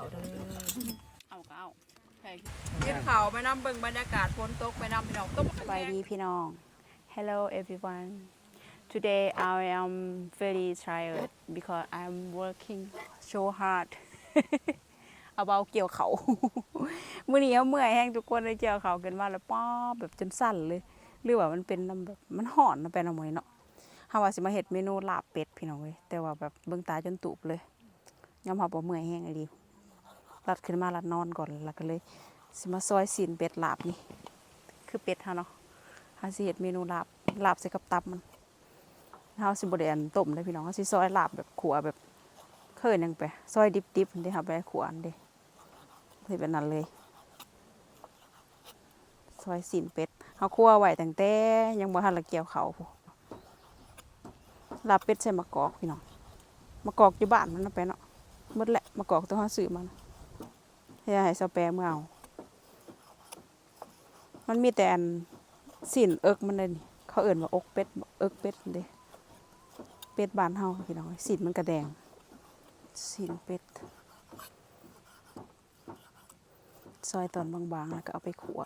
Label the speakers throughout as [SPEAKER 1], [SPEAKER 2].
[SPEAKER 1] เขาเด้อ
[SPEAKER 2] เอาก็เอาใช่
[SPEAKER 1] กินข้าไปน้ำเบิ่งบรรยากาศฝนตกไปน้ำพี่น้องต้ม
[SPEAKER 2] สบายดีพี่น้อง Hello everyone Today I am very tired because I'm working so hard about เกี่ยวเขาเมื้อนี้เอาเมื่อยแห้งทุกคนเลยเกี่ยวเขากันมาแล้วป้อแบบจนสั่นเลยหรือว่ามันเป็นน้ำแบบมันห่อนนเป็นอะไรเนาะฮาว่าสิมาเฮ็ดเมนูลาบเป็ดพี่น้องเว้ยแต่ว่าแบบเบิ่งตาจนตูบเลยยอมเฮาบ่เมื่อยแห้งอีห ลัดขึ้นมารัดนอนก่อนแล้วก็เลยสิมาซอยสีนเป็ดลาบนี่ คือเป็ดเฮาเนาะเฮาสิเฮ็ดเมนูลาบลาบใส่กับตับมันเฮาสิบ่ได้อันต้มเด้พี่น้องเฮาสิซอยลาบแบบขัวแบบเคยหยังไปซอยดิบๆนี่เฮาไปขัวอันเด้สิเป็นนั้นเลยซอยสีนเป็ดเฮาคั่วไว้ตั้งแต่ยังบ่ทันละเกี่ยวเขาพู้นลาบเป็ดใส่มะกอกพี่น้องมะกอกอยู่บ้านมันนะไปเนาะหมดแหละมะกอกตัวเฮาซื้อมานะ ให้ให้เซาแปรเมื่อเอา มันมีแต่อันสินเอิกมันเลยนี่เขาเอิ่นว่าอกเป็ดเอิกเป็ดเด้เป็ดบานเฮาพี่น้องสินมันกระแดงสินเป็ดซอยตอนบางๆแล้วก็เอาไปขัว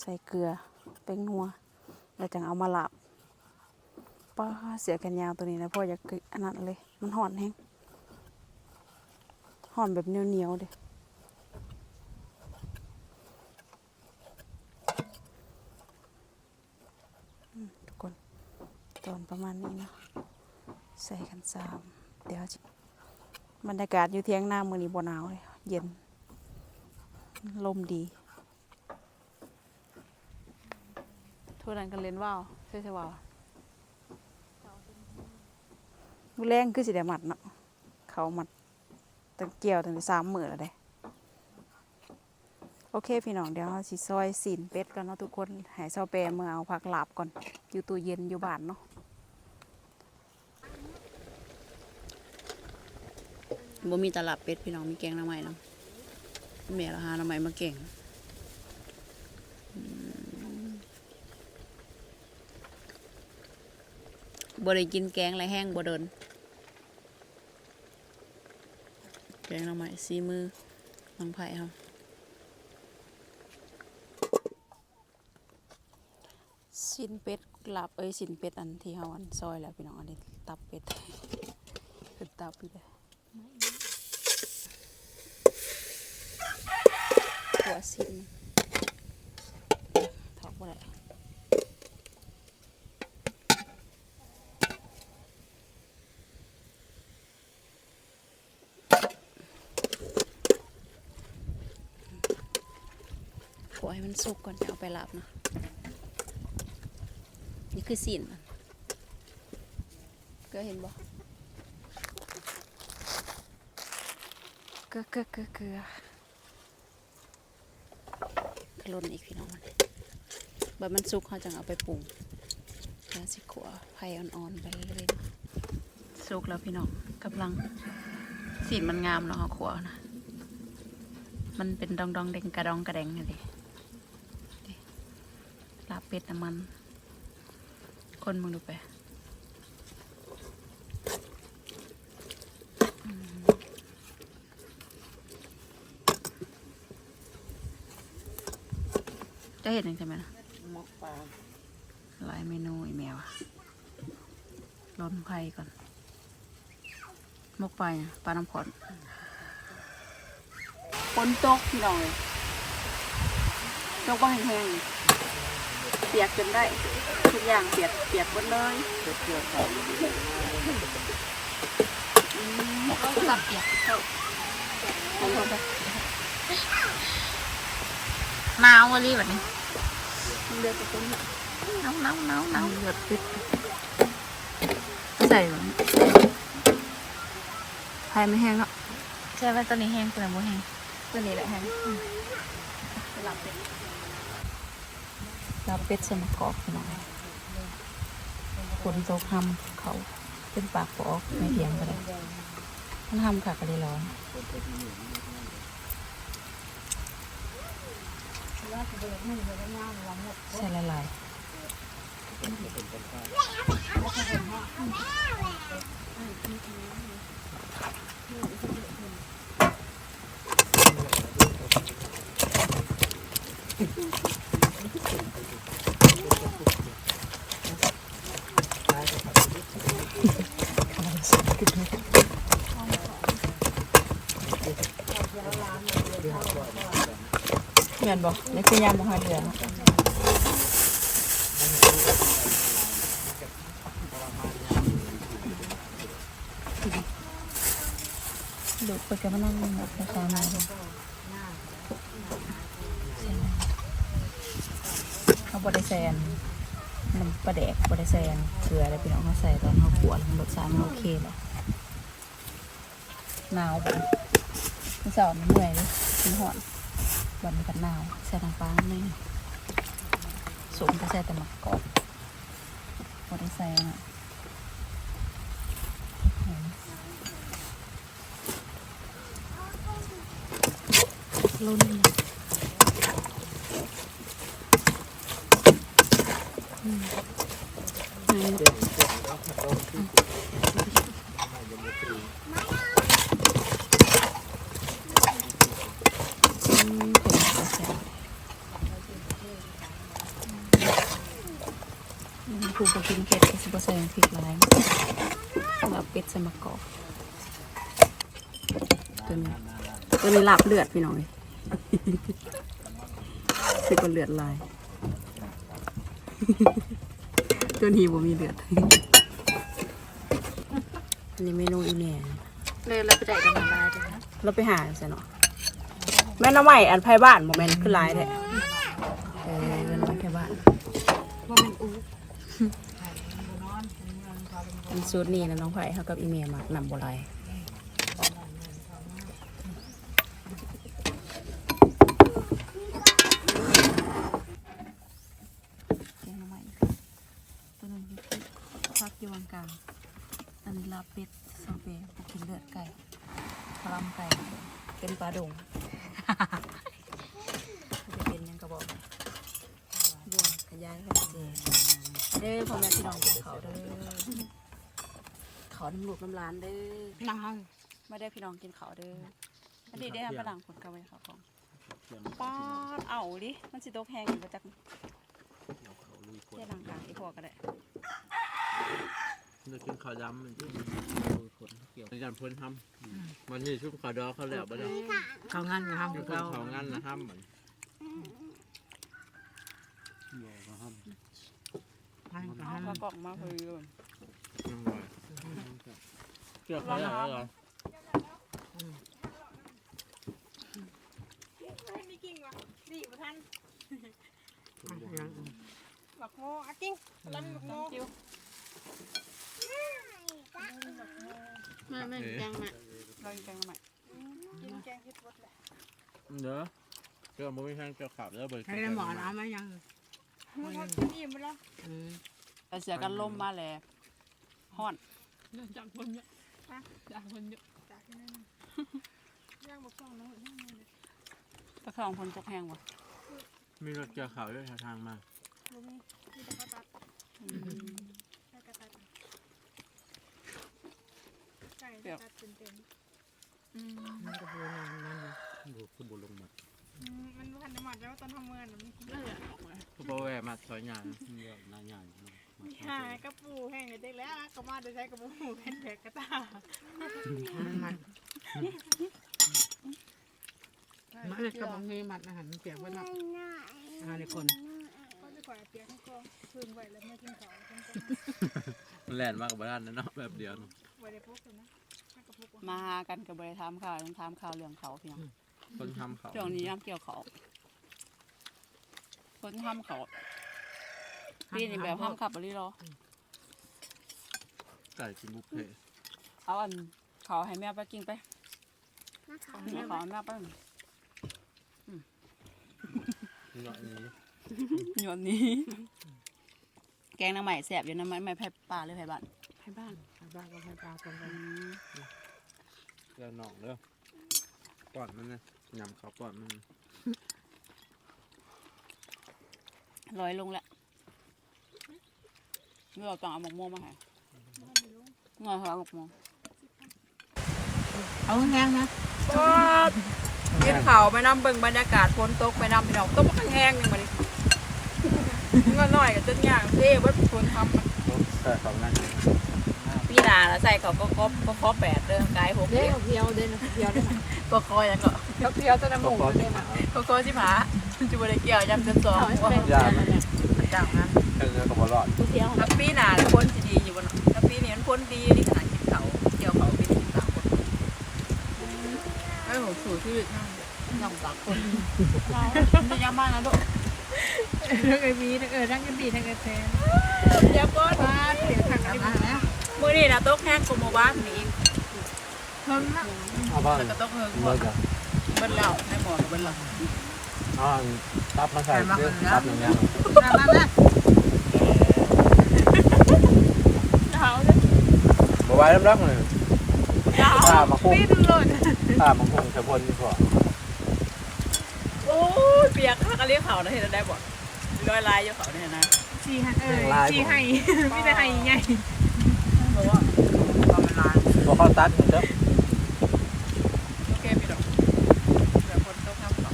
[SPEAKER 2] ใส่เกลือแป้งนัว แล้วจังเอามาลาบป้าเสียกันยาวตัวนี้นะพ่ออยากกินอันนั้นเลย มันห่อนแห้ง อนแบบเหนียวๆเด้ทุกคนตอนประมาณนี้เนาะใส่กันสามเดี๋ยวจิบรรยากาศอยู่เที่ยงหน้ามือนี้บ่หนาวเลยเย็น ลมดีทุกนั้นกันเล่นว่าวใช่ใช่ว่าวมือแรงคือสิได้หมัดเนาะเขาหมัด ตั้งเกี่ยวตั้งสามหมือแล้วเด้โอเคพี่น้องเดี๋ยวสิซอยสีนเป็ดกันเนาะทุกคนหายเซาแปรเมื่อเอาผักหลาบก่อน อยู่ตู้เย็นอยู่บ้านเนาะบ่มีตลับเป็ดพี่น้องมีแกงน้ำใหม่เนาะแม่ละหาหน้ำใหม่มาแกงบ่ได้กินแกงไรแห้งบ่เดิน แกงหน้ำใหม่ซีมือน้องไผ่เฮาสินเป็ดลาบเอ้ยสินเป็ดอันที่เฮาอันซอยแล้วพี่น้องอันนี้ตับเป็ดเป็นตับพี่เด้อหัวสินถอกบ่ได้ ให้มันสุกก่อนจะเอาไปลาบเนาะนี่คือสินมันก็เห็นบ่เกลือเกลือเกลือเกลือขลุ่นอีกพี่น้องมันแบบมันสุกเขาจังเอาไปปรุงแล้วสิขัวไผ่อ่อนๆไปเรื่อยๆสุกแล้วพี่น้องกำลังสีนมันงามเนาะขัวนะ มันเป็นดองดองๆเด้งกระดองกระแดงนี่ดิดิลาบ เป็ดน้ำมัน คนมึงดูไปจะเห็นยังใช่ไหมนะ
[SPEAKER 1] มกปลา
[SPEAKER 2] หลายเมนูอีแมวอะล้นไผ่ก่อนมกไปลาปลาน้ำพอนฝนตกพี่น้องเลยตกบ้างแห้ง เปียกจนได้ทุกอย่างเปียกเปียกหมดเลย
[SPEAKER 1] เกลือเขา
[SPEAKER 2] ตับเปียกเข้าลงไปหนาวอะไรแบบนี้เลือดตรงนี้หนาวหนาวหนาวหนาวเลือดปิดใส่แบบนี้ไฟไม่แห้งเนาะ
[SPEAKER 3] ใช่ไหมตัวนี้แห้งตัวนี้บ่แห้ง
[SPEAKER 2] ตัวนี้แหละแห้งหลับเป็ดห ลาเป็ดสมกอกหน่อยคนตกทำเขาเป็นปากปอกไม่เพียงกันเลยมันทำค่ะก็เลยร้อนใช่ละลายอืม อนบอกนี่คือยามบ่ฮอดเดือนลูไปกับมันนั่งแบบภาษามาเลยเขาบริแซนน้ำปลาแดกบริแซนเกลืออะไรพี่น้องเขาใส่ตอนเขาขวดรสชาติมันโอเคเลยหนาวแบบสอบมันเหนื่อยเลยมันหอน บันนี้กันหนาวใส่น้ำปลาหนึ่งสูงก็ใส่แต่หมักกรอบบริแซนอะ
[SPEAKER 3] ลุ้น
[SPEAKER 2] ครูบอกกินเผ็ดก็สิบเปอร์เซ็นต์พริกหลายสำหรับเป็ดใส่มะกอกตัวนี้ตัวนี้ลาบเลือดพี่น้อยคือก็เลือดลาย ตัวนี้บ่มีเลือด อันนี้เมนูอีแหน่
[SPEAKER 3] เลยเราไปได้กันมาได้จ้ะ
[SPEAKER 2] เราไปหาซะเนาะแม่น้ำใหม่อันไพ่บ้านบ่แม่นคือหลายแท้เออเงินไพ่บ้าน
[SPEAKER 3] ว่ามันอู้
[SPEAKER 2] อันสูตรนี้นะน้องไผ่เขากับอีเมลมานำบัวลอยแกงหน่อไม้ตัวนึงยู่ที่พักอยู่วางกลางอันนี้ลาเป็ดซเปพวกกินเลือดไก่พลำไก่ เป็นปลาดง จะเป็นหยังกระบอกบวงขยายขนาดเจ เด้อพ่อแม่พี่น้องกินเขาวเด้อขอน้ำลูกน้ำร้านเด้อ
[SPEAKER 3] นั่ง
[SPEAKER 2] ไม่ได้พี่น้องกินเขาวเด้ออันนี้ได้ฝรั่งผลกำไว้เขาของป้าดเอาดิมันสิตกแห้งอยู่ประจักเจ้าหลังกลางอีพอก็ได้
[SPEAKER 4] เรากินข้าวดำมันที่คนเกี่ยวในการพ้นทำมันนี่ชุบข้าวดอเขาแล้วบ่ได้
[SPEAKER 3] เขางานกับ
[SPEAKER 4] เป็นคนเขางั้นนะห้ำเหมือน
[SPEAKER 2] เอาปลากล่องมาเพื่อน
[SPEAKER 4] ยังไงเกี่ยวเขาแล้วเหรอ
[SPEAKER 1] มีกิ่งวะดีบ่ทันบักโมอะกิ่งลำบักโม
[SPEAKER 2] จิ้ว
[SPEAKER 3] แม่แม่ยังแม่
[SPEAKER 2] เรากินแกงมาใหม่
[SPEAKER 1] กินแกงเห็ดบดแหละ
[SPEAKER 4] เด้อเกี่ยวมือไม่แห้งเกี่ยวขับแล้วเบิร์
[SPEAKER 3] ให้ได้หมอน้ำไหมยัง
[SPEAKER 1] มันทอดกินอิ่มไปแล้ว
[SPEAKER 3] อืม
[SPEAKER 2] แต่เสียกันล่มมาแล้วฮ้อน
[SPEAKER 3] จากคนเยอะจากคนเยอะ
[SPEAKER 1] จากที่นั่นย่างบักฟองน้อยย่างเลย
[SPEAKER 2] ตะคองพนตกแห้งวะ
[SPEAKER 4] มีรถเกี่ยวขับด้วยทางมา
[SPEAKER 1] บ่มีมีแต่ข้าวตัดไก่กระตัดไก่ตัดเต็ม
[SPEAKER 3] มันก็พูนานนั่นเลย
[SPEAKER 4] บุกขึ้นบุลงมา
[SPEAKER 1] ๆอืมมันบ่ทันได้หมัดแล้วตอนทำเมื่อน่ะมันกิน
[SPEAKER 4] ผู้บ่แวะมาซอยงานเยอะนายาน
[SPEAKER 1] มีหากระปูแห้งเด็กแล้วก็มาได้ใช้กระปูเป็นแผลกระตา
[SPEAKER 3] มันมันมันกับบางทีมันอาหารเปียกไว้แล้วอาหารในคน
[SPEAKER 1] ก็จะก่อยเปียกทั้งกองพึ่งไว้แล้วไม่ทิ้งเขาทั้งกอง
[SPEAKER 4] แลนมากกว่าบ้านนั่นเนาะแบบเดียว
[SPEAKER 1] ไว้ได้พกกันนะให้กระปุก
[SPEAKER 2] มาหากันกับบริทามข่าวยังทามข่าวเรื่องเขาเพียง
[SPEAKER 4] คนทำเขา
[SPEAKER 2] ช่วงนี้ย่ำเกี่ยวเขา คนทำเขาปีนี้แบบห้ามขับอะไรหรอ
[SPEAKER 4] ไก่กินบุฟเฟ่
[SPEAKER 2] เอาอันเขาให้แม่ไปกินไปเอาเขาให้แม่ไป
[SPEAKER 4] เนาะนี้
[SPEAKER 2] หยวนนี้ แกงน้ำใหม่แสบอยู่น้ำใหม่ไม่แพ้ปลาหรือแพ้บ้าน
[SPEAKER 3] ให้บ้านให้บ้านก็ให้ปลาคนไป
[SPEAKER 4] เกี่ยวหนองเด้อก่อนมันนะยำเขาก่อนมัน
[SPEAKER 2] ลอยลงแล้วไม่เอาต้องเอาหมกม่วงมาให้งอเอาหมกม่วง
[SPEAKER 3] เอาแห้งนะ
[SPEAKER 1] ก็กินข้าวไปน้ำเบิ่งบรรยากาศฝนตกไปน้ำพี่น้องต้มแห้งๆนึงมาดิเงินหน่อยกับจนย่างเท่ว่าฝนทำมัน
[SPEAKER 4] แต่เขางั้น
[SPEAKER 1] พี่นาแล้วใส่เขาก็ครบก็ครบแปดเด้อกายหก
[SPEAKER 3] เด้
[SPEAKER 1] เด้
[SPEAKER 3] อเพียวเด้อเพียวได้ไหม
[SPEAKER 1] ก็คอยยังก็
[SPEAKER 3] เพียวจะน้ำหมู
[SPEAKER 4] ก็
[SPEAKER 3] ได้ไหม
[SPEAKER 1] ก็คอยสิผา จูบได้เกี่ยวยังจนสอง
[SPEAKER 3] เอาให้
[SPEAKER 1] ว่า
[SPEAKER 3] เป็นเนี่ย
[SPEAKER 1] จังนะ
[SPEAKER 4] เออก็บ่รอด
[SPEAKER 3] เพียว
[SPEAKER 1] ถ้าปีหนาแล้วพ้นสิดีอยู่บนถ้าปีนี้มันพ้นดีนี่ขนาดกินเขาเกี่ยวเขาเป็นสิบสามคนให้ผมสูตรชีวิตนั่งนั่งสามคนไม่ยากมากนะลูก
[SPEAKER 3] ทั้งไอบีทั้งเออทั้งไอบีทั้งไอแทน
[SPEAKER 1] เดี๋ยวก่อน
[SPEAKER 3] บ้าเสียทางกันนะ
[SPEAKER 1] มื่อนี้นะโต๊ะแห้งกลมบ้านนี่
[SPEAKER 3] เพิ่มนะ
[SPEAKER 4] เอาบ้าน
[SPEAKER 1] แล้วก็โต๊ะเฮิงหม
[SPEAKER 4] เบิ่
[SPEAKER 1] ด
[SPEAKER 4] งจ้ะ
[SPEAKER 1] เบิ้ลเหล่าให้หมดเบิ้ลเหล่า
[SPEAKER 4] อ๋อตับมาใส่เด้อตับอย่างเงี้ย
[SPEAKER 3] นั่นนั่นนั่น
[SPEAKER 4] บ่ไหวน้ำรักเลย
[SPEAKER 1] ยาว
[SPEAKER 4] ข้ามาคุ้ง
[SPEAKER 3] ปีนึงเลย
[SPEAKER 4] ข้ามาคุ้งชะพนดีกว่า
[SPEAKER 1] โอ้ยเปียกข้าก็เรียกเขานะเห็นได้บ่ร้อยลายอยู่เขาเนี่ยนะ
[SPEAKER 3] ชีให้เออชีให้ไม่ได้ให้ไง
[SPEAKER 1] เพราะว่าความเป็นลาย
[SPEAKER 4] บ่เข้าตัดมันเด้อ
[SPEAKER 1] โอเคพี่ดอกเดี๋ยวคนต้องทำต่อ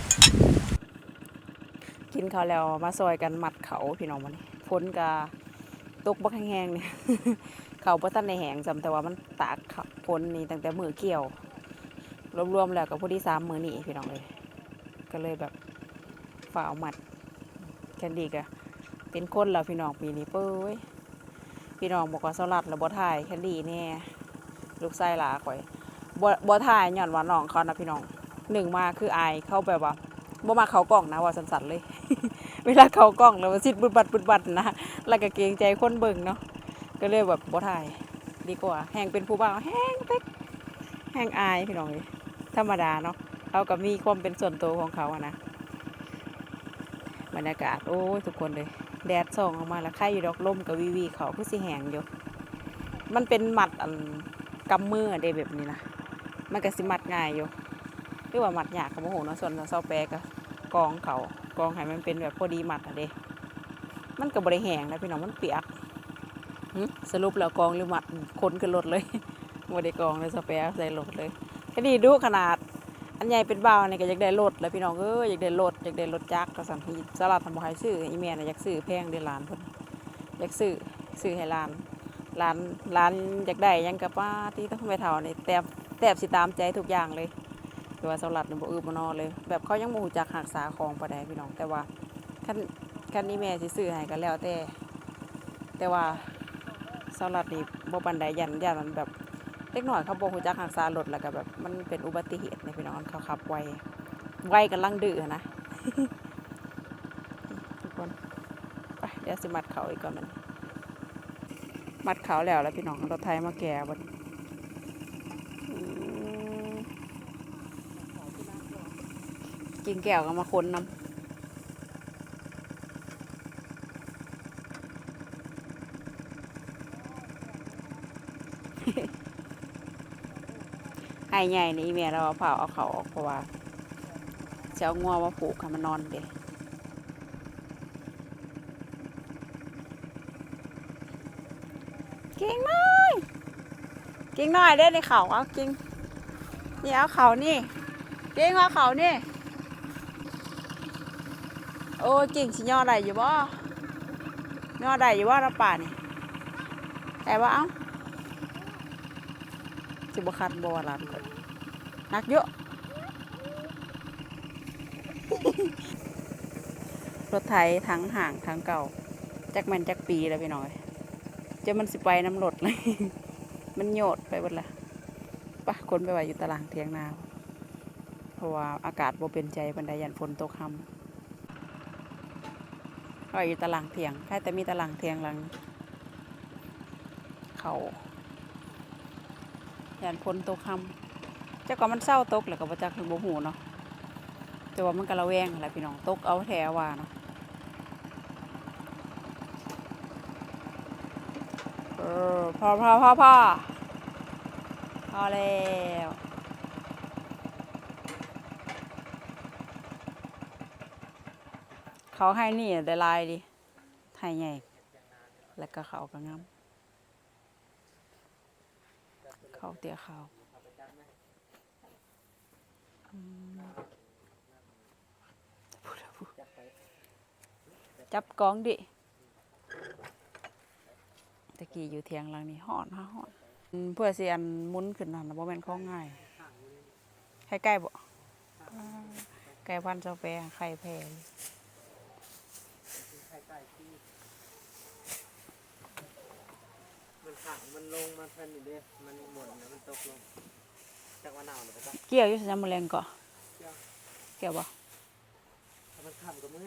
[SPEAKER 2] กินข้าแล้วมาซอยกันมัดเขาพี่น้องมันนี่ฝนกะตกบักแห้งๆเนี่ยเขาบ่ทันในแหงจำแต่ว่ามันตากฝนนี่ตั้งแต่มือเกี่ยว รวมๆแล้วกับผู้ที่สามมือนี่พี่น้องเลย ก็เลยแบบฝ่าเอาหมัดแคนดี้กะเป็นคนแล้วพี่น้องปีนี้เป้ยพี่น้องบอกว่าสลัดแล้วบ่ถ่ายแคนดี้แน่ลูกไส้หลาข่อยบ่บ่ถ่ายย้อนว่าน้องเขานะพี่น้องหนึ่งมาคืออายเข้าแบบว่า บ่มาเขากล้องนะว่าสันๆเลย เวลาเขากล้องแล้วมันสิบุดบัดบุดบัดนะแล้วก็เกรงใจคนเบิ่งเนาะก็เลยแบบบ่ถ่าย ดีกว่าแห้งเป็นผู้บ่าวแห้งเต็กแห้งอายพี่น้องเลยธรรมดาเนาะเขาก็มีความเป็นส่วนตัวของเขาอะนะบรรยากาศโอ้ยทุกคนเลยแดดส่องออกมาแล้วไข่อยู่ดอกลมกับวีวีเขาคือสิแหงอยู่มันเป็นหมัดอันกำมืออเดแบบนี้นะมันก็สิมัดง่ายอยู่ หรือว่ามัดยากกับโมโหเนาะส่วนเซาแปรก็กองเขากองให้มันเป็นแบบพอดีมัดอะเด้มันก็บริแหงนะพี่น้องมันเปียกสรุปแล้วกองหรือมัดคนขึ้นรถเลยบริกองเลยสเปรใส่รถเลยแค่นี้ดูขนาด อันใหญ่เป็นเบาเนี่ยก็อยากได้รถแล้วพี่น้องเอ้ยอยากได้รถอยากได้รถจักรก็สั่งที่สลัดทำบ่ให้ซื้ออีเมียน่ะอยากซื้อแพงเดือนล้านพิ่นอยากซื้อซื้อให้ล้านล้านล้านอยากได้ยังกับป้าที่ต้องไปเท่านี่แตบแตบสิตามใจทุกอย่างเลย แต่ว่าสลัดนี่บ่อือบ่นอเลย แบบเขายังบ่ฮู้จักหักษาของปานใดพี่น้อง แต่ว่าคันคันนี้แม่สิซื้อให้ก็แล้วแต่ แต่ว่าสลัดนี่บ่ปานใดยันยันมันแบบเล็กหน่อยเขาบอกหูจักหักษารถแล้วก็แบบมันเป็นอุบัติเหตุนี่พี่น้องเขาขับไวไวกันลังดื้อนะทุกคนไปเดี๋ยวสิมัดเขาอีกก่อนมันมัดเขาแล้วแล้วพี่น้องรถไทยมาแก่บด กินแก้วก็มาคนนำไอ้ใหญ่นี่แม่เราเผาเอาเขาออกเพราะว่าจะเอางัวมาผูกให้มันนอนเด็เก่งน้อยเก่งน้อยเด้ในเขาเอาเก่งนี่เอาเขานี่ เก่งเอาเขานี่ โอ้ยเก่งสิย่อได้อยู่บ่ย่อได้อยู่บ่เราป่านี่แต่ว่าเอ้าสิบคัดบอลานก่อนนักเยอะรถไถทั้งห่างทั้งเก่าจักแมนจักปีแล้วพี่น้อยจะมันสิไปน้ำรถเลย มันโยดไปหมดละปะคนไปไว้อยู่ตารางเทียงนาเพราะว่าอากาศบ่เป็นใจบันไดยันฝนตกคำ ไว้อยู่ตารางเทียงแค่แต่มีตารางเทียงหลัง เขายานพ้นตกคำเจ้าก็มันเศร้าตกแล้วก็บ่จักบ่หูเนาะแต่ว่ามันกระแวงแหละพี่น้องตกเอาแถวว่าเนาะเออพอพอพอพอพอแล้ว เขาให้นี่ได้ลายดิไทยใหญ่ แล้วก็เขาก็งามเขาเตี้ยเขาจับกองดิตะกี้อยู่เทียงหลังนี้หอนฮะหอน เพื่อเสิอันมุนขึ้นนั่นบ่แม่นของง่ายไข่ไก่บ่ไก่พันเจ้าแปรไข่แพร
[SPEAKER 4] มันขังมันลงมาทันนี่เด้มันหมดแล้วมันตกลงจากว่าหนาวเลยปะ
[SPEAKER 2] เกี่ยวอยู่สนามแมลงเกาะเกี่ยวบ่
[SPEAKER 4] มันขำกับมือ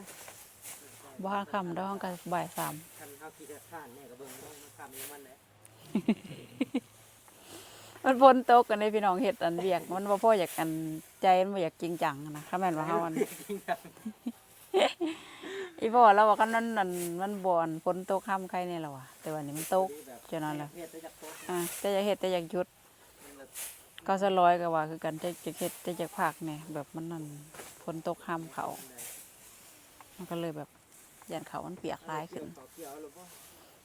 [SPEAKER 2] บ่ห้าค่ำดอกก็บ่ายสาม
[SPEAKER 4] คันเฮาคิดว่าข้านเนี่ยกับเบิ่งมันขำอยู่มันแหละ
[SPEAKER 2] มันฝนตกกันในพี่น้องเฮ็ดอันเวียก มันบ่พออยากกันใจมันบ่อยากจริงจังนะถ้าแม่นว่าเฮาอัน อีพ่อเราว่ากันนั้นนั่นมันบ่อนฝนตกค่ำใครเนี่ยล่ะว่ะแต่ว่านี่มันตกฉะนั้นล่ะ
[SPEAKER 4] เฮ็ดได้จากโต๊ะ
[SPEAKER 2] อ่าแต่อยากเฮ็ดแต่อยากหยุด ก็สลอยก็ว่าคือกันแต่จะเฮ็ดแต่อยากพักแหน่ยแบบมันนั่นฝนตกค่ำเขา มันก็เลยแบบยันเขามันเปียกหลายขึ้น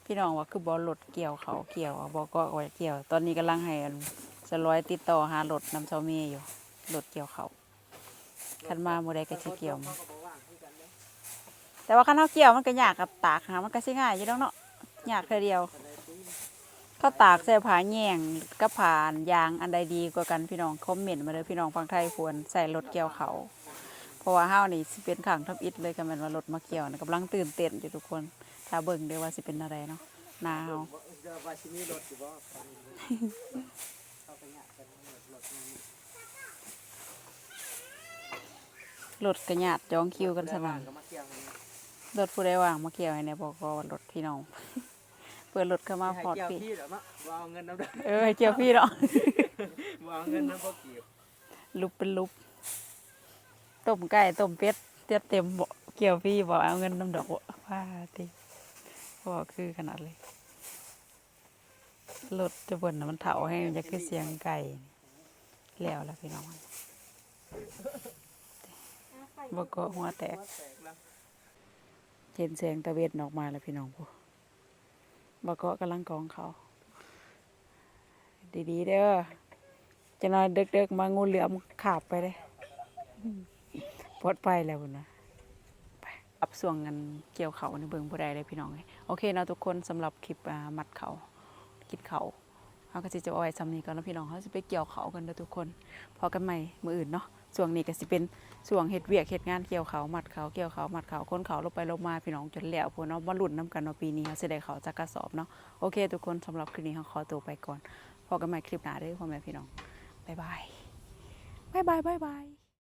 [SPEAKER 2] พี่น้องว่าคือบอรถเกี่ยวเขาเกี่ยวอะบอกก็ว่าเกี่ยว ตอนนี้กำลังให้สลอยติดต่อหารถนำเสาเมียอยู่รถเกี่ยวเขาคันมาโมได้ก็สิเกี่ยว
[SPEAKER 4] เขาก็บอกว่า
[SPEAKER 2] แต่ว่าคันเขาเกี่ยวมันก็ยากกับตากหามันก็สิง่ายอยู่แล้วเนาะยากแค่เดียว
[SPEAKER 4] คันใดตีน
[SPEAKER 2] เขาตากใส่ผ้าแยงกับผ่านยางอันใดดีกว่ากันพี่น้องคอมเมนต์มาเลยพี่น้องฟังไทยควรใส่รถเกี่ยวเขาเพราะว่าเฮาวนี่สิเป็นขังทับอิดเลยกันม่นว่ารถมาเกี่ยวนะกำลังตื่นเต้นอยู่ทุกคนถ้าเบิ่งเด้อว่าสิเป็นอะไรเนาะหนา
[SPEAKER 4] วรถกรถรถมัน
[SPEAKER 2] รถกระยาดจองคิวกันสนั่น รถผู้ใดว่างมาเกี่ยวให้เนี่ยบอกว่ารถพี่น้อง เปิดรถเข้ามาพอด
[SPEAKER 4] ให้
[SPEAKER 2] พี่
[SPEAKER 4] เกี่ยวพี่เดี๋ยวมาว่าเอาเงินน้ำได้
[SPEAKER 2] เออให้เกี่ยวพี่เนาะ
[SPEAKER 4] ว่าเอาเงินน้ำบ่เกี่ยว
[SPEAKER 2] ลุบเป็นลุบต้มไก่ต้มเป็ดเต็มเต็มบ่เกี่ยวพี่บอกเอาเงินน้ำดอกบ่ว่าติบอกคือขนาดเลยรถจะบ่นนะมันเถาให้จะคือเสียงไก่แล้วแล้วพี่น้องบอกก็หัวแตก
[SPEAKER 4] หัวแตกแล้ว
[SPEAKER 2] เห็นแสงตะเวนออกมาแล้วพี่น้องพวกบกเกาะกำลังกองเขา ดีๆเด้อจะนอนเด็กๆมางูเหลือมขาบไปเลยปลดไปแล้วนะไปอับส่วงกันเกี่ยวเขาในเบิงผู้ใดเลยพี่น้องโอเคนะทุกคนสำหรับคลิปมัดเขากิดเขาเขาก็สิจะเอาไว้ซ้ำนี้ก่อนแล้วพี่น้องเขาจะไปเกี่ยวเขากันเด้อทุกคนพอกันใหม่มืออื่นเนาะ ส่วงนี้ก็สิเป็นส่วงเฮ็ดเวียกเฮ็ดงานเกี่ยวเขาหมัดเขาเกี่ยวเขาหมัดเขาวคนเขาลงไปลงมาพี่น้องจนแล้วพวกเนาะมาลุ้นน้กันเนาะปีนี้เขาสิได้เขาจักกระสอบเนาะโอเค ทุกคนสำหรับคลิปนี้เขาขอตัวไปก่อนพอกันใหม่คลิปหน้าเด้อพ่อแม่พี่น้องบ๊ายบายบ๊ายบายบ๊ายบาย